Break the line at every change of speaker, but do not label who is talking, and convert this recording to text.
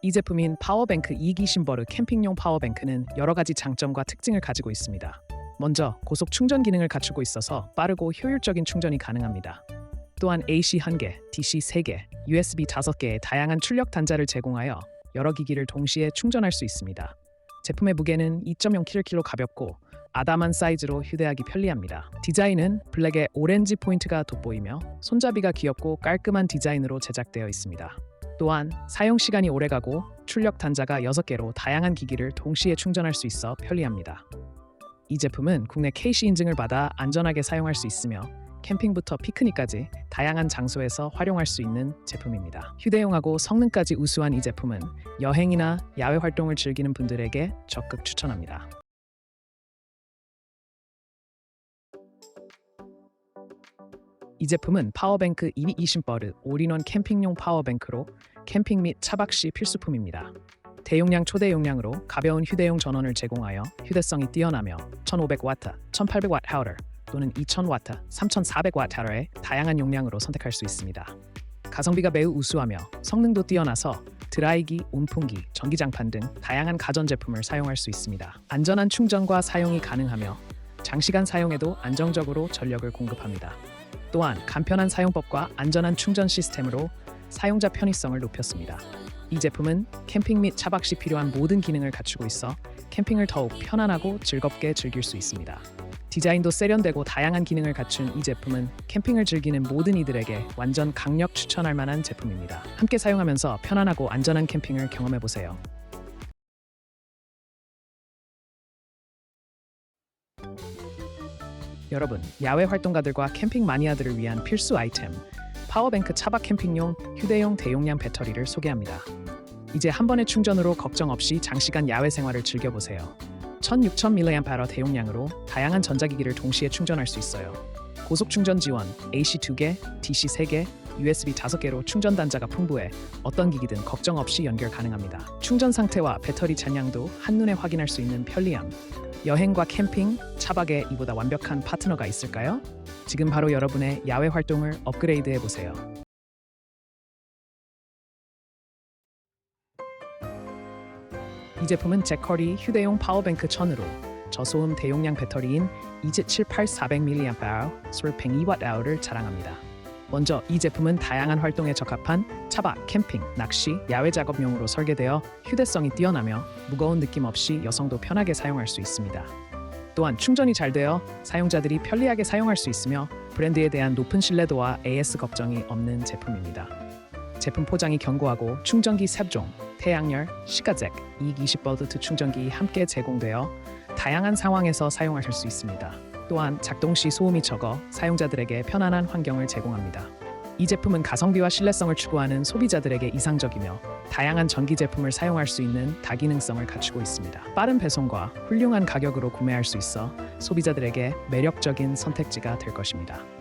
이 제품인 파워뱅크 2기 심버르 캠핑용 파워뱅크는 여러 가지 장점과 특징을 가지고 있습니다. 먼저 고속 충전 기능을 갖추고 있어서 빠르고 효율적인 충전이 가능합니다. 또한 AC 1개, DC 3개, USB 5개의 다양한 출력 단자를 제공하여 여러 기기를 동시에 충전할 수 있습니다. 제품의 무게는 2.0kg 가볍고 아담한 사이즈로 휴대하기 편리합니다. 디자인은 블랙에 오렌지 포인트가 돋보이며 손잡이가 귀엽고 깔끔한 디자인으로 제작되어 있습니다. 또한 사용 시간이 오래가고 출력 단자가 6개로 다양한 기기를 동시에 충전할 수 있어 편리합니다. 이 제품은 국내 KC 인증을 받아 안전하게 사용할 수 있으며 캠핑부터 피크닉까지 다양한 장소에서 활용할 수 있는 제품입니다. 휴대용하고 성능까지 우수한 이 제품은 여행이나 야외 활동을 즐기는 분들에게 적극 추천합니다. 이 제품은 파워뱅크 220버르 올인원 캠핑용 파워뱅크로 캠핑 및 차박 시 필수품입니다. 대용량 초대 용량으로 가벼운 휴대용 전원을 제공하여 휴대성이 뛰어나며 1500W, 1800W 하우터 또는 2000W, 3400W 하우터의 다양한 용량으로 선택할 수 있습니다. 가성비가 매우 우수하며 성능도 뛰어나서 드라이기, 온풍기, 전기장판 등 다양한 가전제품을 사용할 수 있습니다. 안전한 충전과 사용이 가능하며 장시간 사용에도 안정적으로 전력을 공급합니다. 또한 간편한 사용법과 안전한 충전 시스템으로 사용자 편의성을 높였습니다. 이 제품은 캠핑 및 차박 시 필요한 모든 기능을 갖추고 있어 캠핑을 더욱 편안하고 즐겁게 즐길 수 있습니다. 디자인도 세련되고 다양한 기능을 갖춘 이 제품은 캠핑을 즐기는 모든 이들에게 완전 강력 추천할 만한 제품입니다. 함께 사용하면서 편안하고 안전한 캠핑을 경험해 보세요. 여러분, 야외 활동가들과 캠핑 마니아들을 위한 필수 아이템 파워뱅크 차박 캠핑용 휴대용 대용량 배터리를 소개합니다. 이제 한 번의 충전으로 걱정 없이 장시간 야외 생활을 즐겨보세요. 16,000mAh 대용량으로 다양한 전자기기를 동시에 충전할 수 있어요. 고속 충전 지원, AC 2개, DC 3개, USB 5개로 충전 단자가 풍부해 어떤 기기든 걱정 없이 연결 가능합니다. 충전 상태와 배터리 잔량도 한눈에 확인할 수 있는 편리함. 여행과 캠핑, 차박에 이보다 완벽한 파트너가 있을까요? 지금 바로 여러분의 야외 활동을 업그레이드해 보세요. 이 제품은 제커리 휴대용 파워뱅크 1000으로 저소음 대용량 배터리인 278 400mAh, 솔 102Wh를 자랑합니다. 먼저 이 제품은 다양한 활동에 적합한 차박, 캠핑, 낚시, 야외 작업용으로 설계되어 휴대성이 뛰어나며 무거운 느낌 없이 여성도 편하게 사용할 수 있습니다. 또한 충전이 잘 되어 사용자들이 편리하게 사용할 수 있으며 브랜드에 대한 높은 신뢰도와 AS 걱정이 없는 제품입니다. 제품 포장이 견고하고 충전기 3종, 태양열, 시가잭, 220V 충전기 함께 제공되어 다양한 상황에서 사용하실 수 있습니다. 또한 작동 시 소음이 적어 사용자들에게 편안한 환경을 제공합니다. 이 제품은 가성비와 신뢰성을 추구하는 소비자들에게 이상적이며 다양한 전기 제품을 사용할 수 있는 다기능성을 갖추고 있습니다. 빠른 배송과 훌륭한 가격으로 구매할 수 있어 소비자들에게 매력적인 선택지가 될 것입니다.